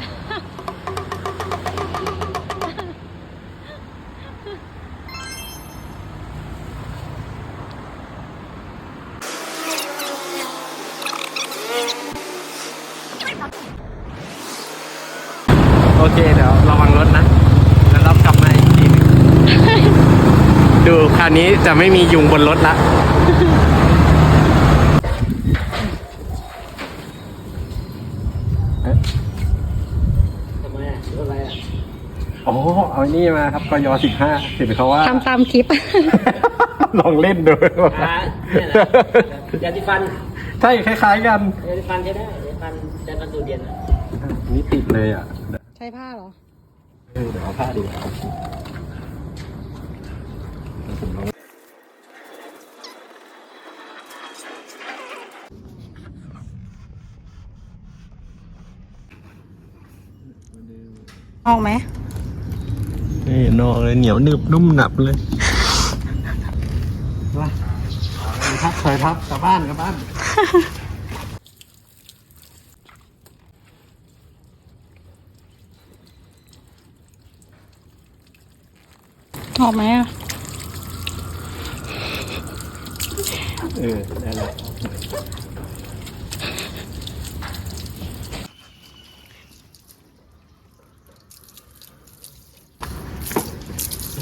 โอเคเดี๋ยวระวังรถนะ แล้วเรากลับมาอีกทีหนึงดูคราวนี้จะไม่มียุงบนรถละทำไม อะรถอะไรอะอ๋อเอานี่มาครับกยสิบห้าเห็นเขาว่า ทำตามคลิป ลองเล่นดูอ่าเนี่ยนะยาสีฟันใช่คล้าย ๆ กันยาสีฟันใช้ได้ยาสีฟันยาฟันสูตรเดียนอะนี่ติดเลยอะใช้ผ้าเหรอ เออเดี๋ยวเอาผ้าดีกว่าผมลอง ออกไหมนี่นอกเลยเหนียวหนึบนุ่มหนับเลยว่าทับเคยทับกลับบ้านกลับบ้านออกไหมอะ เออได้แล้ว